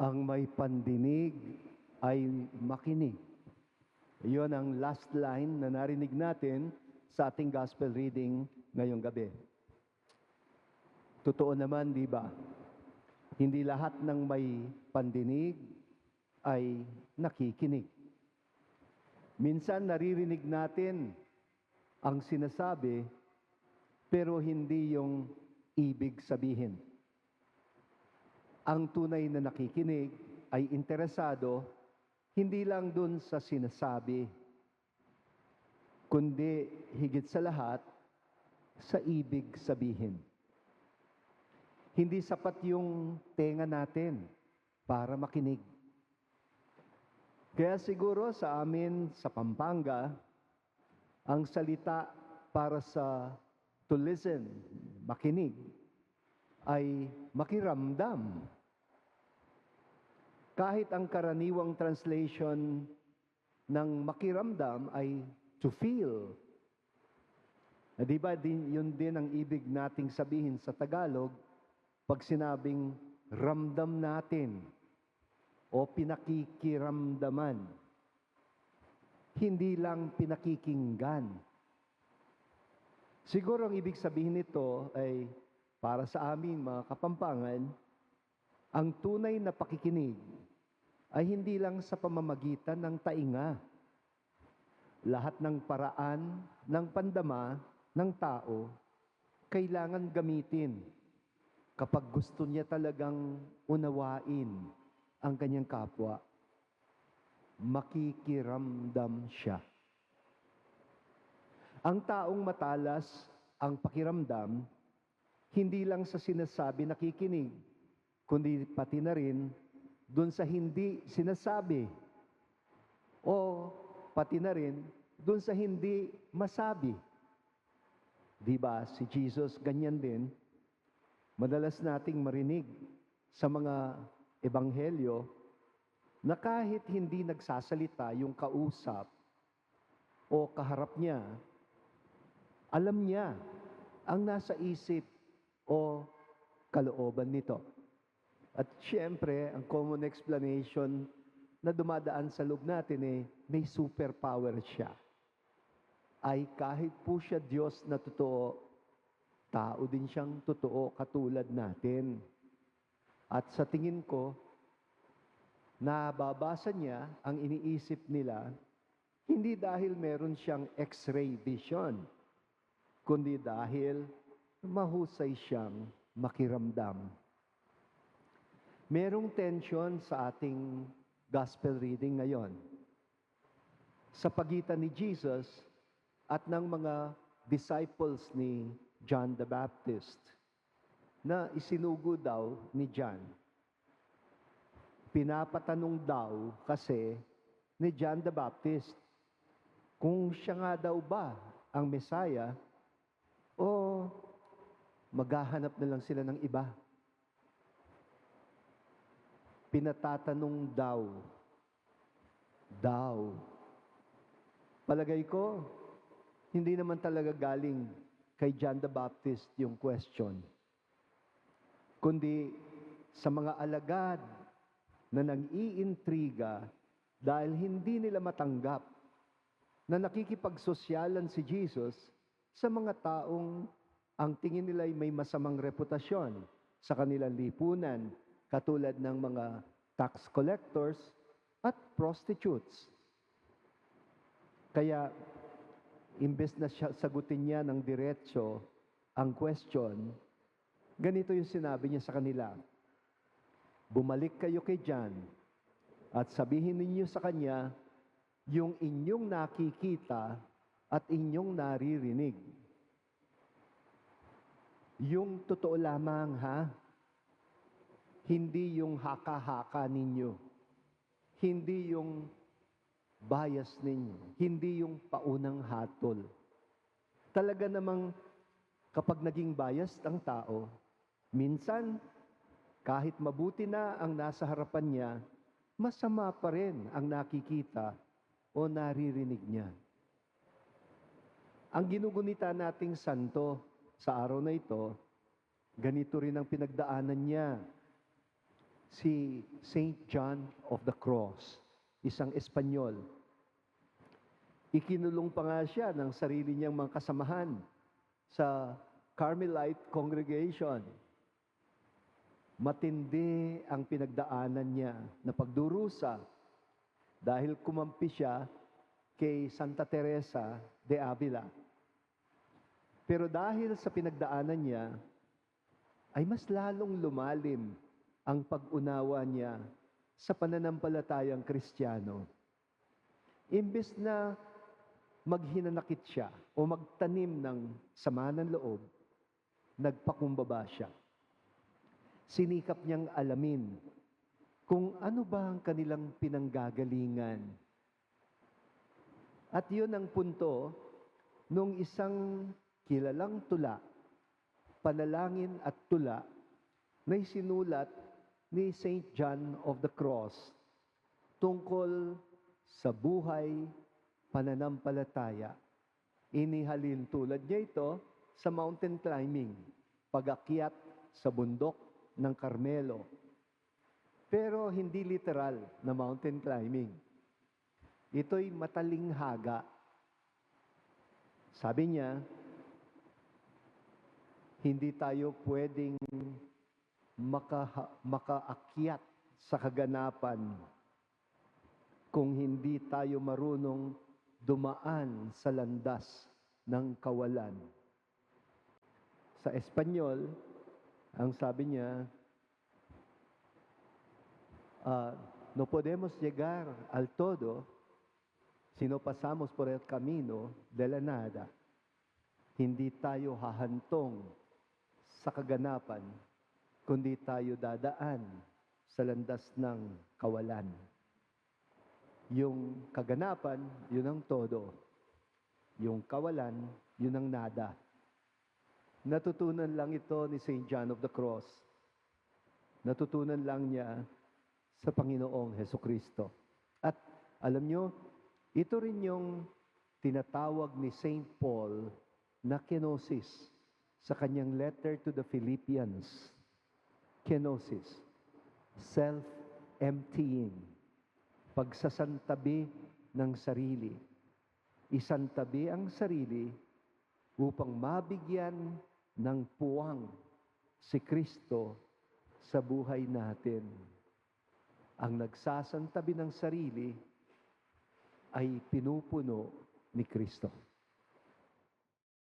Ang may pandinig ay makinig. Iyon ang last line na narinig natin sa ating gospel reading ngayong gabi. Totoo naman, di ba? Hindi lahat ng may pandinig ay nakikinig. Minsan naririnig natin ang sinasabi, pero hindi yung ibig sabihin. Ang tunay na nakikinig ay interesado hindi lang dun sa sinasabi, kundi higit sa lahat sa ibig sabihin. Hindi sapat yung tenga natin para makinig. Kaya siguro sa amin sa Pampanga, ang salita para sa to listen, makinig, ay makiramdam. Kahit ang karaniwang translation ng makiramdam ay to feel. Di ba din, yun din ang ibig nating sabihin sa Tagalog pag sinabing ramdam natin o pinakikiramdaman. Hindi lang pinakikinggan. Siguro ang ibig sabihin nito ay para sa amin mga kapampangan, ang tunay na pakikinig ay hindi lang sa pamamagitan ng tainga. Lahat ng paraan ng pandama ng tao kailangan gamitin kapag gusto niya talagang unawain ang kanyang kapwa. Makikiramdam siya. Ang taong matalas ang pakiramdam, hindi lang sa sinasabi nakikinig, kundi pati na rin doon sa hindi sinasabi o pati na rin doon sa hindi masabi. Di ba si Jesus ganyan din? Madalas nating marinig sa mga ebanghelyo na kahit hindi nagsasalita yung kausap o kaharap niya, alam niya ang nasa isip o kalooban nito. At siyempre, ang common explanation na dumadaan sa loob natin eh, may superpower siya. Ay kahit po siya Diyos na totoo, tao din siyang totoo katulad natin. At sa tingin ko, nababasa niya ang iniisip nila, hindi dahil meron siyang x-ray vision, kundi dahil mahusay siyang makiramdam Merong tension sa ating gospel reading ngayon sa pagitan ni Jesus at ng mga disciples ni John the Baptist na isinugo daw ni John. Pinapatanong daw kasi ni John the Baptist kung siya nga daw ba ang Messiah o maghahanap na lang sila ng iba pinatatanong daw. Daw. Palagay ko, hindi naman talaga galing kay John the Baptist yung question. Kundi sa mga alagad na nang-iintriga dahil hindi nila matanggap na nakikipagsosyalan si Jesus sa mga taong ang tingin nila ay may masamang reputasyon sa kanilang lipunan katulad ng mga tax collectors at prostitutes. Kaya, imbes na siya, sagutin niya ng diretso ang question, ganito yung sinabi niya sa kanila, Bumalik kayo kay John at sabihin ninyo sa kanya yung inyong nakikita at inyong naririnig. Yung totoo lamang ha, hindi yung haka-haka ninyo. Hindi yung bias ninyo. Hindi yung paunang hatol. Talaga namang kapag naging bias ang tao, minsan kahit mabuti na ang nasa harapan niya, masama pa rin ang nakikita o naririnig niya. Ang ginugunita nating santo sa araw na ito, ganito rin ang pinagdaanan niya si Saint John of the Cross, isang Espanyol. Ikinulong pa nga siya ng sarili niyang mga kasamahan sa Carmelite congregation. Matindi ang pinagdaanan niya na pagdurusa dahil kumampi siya kay Santa Teresa de Avila. Pero dahil sa pinagdaanan niya, ay mas lalong lumalim ang pag-unawa niya sa pananampalatayang Kristiyano. Imbes na maghinanakit siya o magtanim ng sama ng loob, nagpakumbaba siya. Sinikap niyang alamin kung ano ba ang kanilang pinanggagalingan. At yun ang punto nung isang kilalang tula, panalangin at tula na sinulat ni St. John of the Cross tungkol sa buhay pananampalataya. Inihalin tulad niya ito sa mountain climbing, pag-akyat sa bundok ng Carmelo. Pero hindi literal na mountain climbing. Ito'y matalinghaga. Sabi niya, hindi tayo pwedeng maka, makaakyat sa kaganapan kung hindi tayo marunong dumaan sa landas ng kawalan. Sa Espanyol, ang sabi niya, ah, no podemos llegar al todo si no pasamos por el camino de la nada. Hindi tayo hahantong sa kaganapan, kundi tayo dadaan sa landas ng kawalan. Yung kaganapan, yun ang todo. Yung kawalan, yun ang nada. Natutunan lang ito ni St. John of the Cross. Natutunan lang niya sa Panginoong Heso Kristo. At alam nyo, ito rin yung tinatawag ni St. Paul na kenosis sa kanyang letter to the Philippians. Kenosis, self-emptying, pagsasantabi ng sarili. Isantabi ang sarili upang mabigyan ng puwang si Kristo sa buhay natin. Ang nagsasantabi ng sarili ay pinupuno ni Kristo.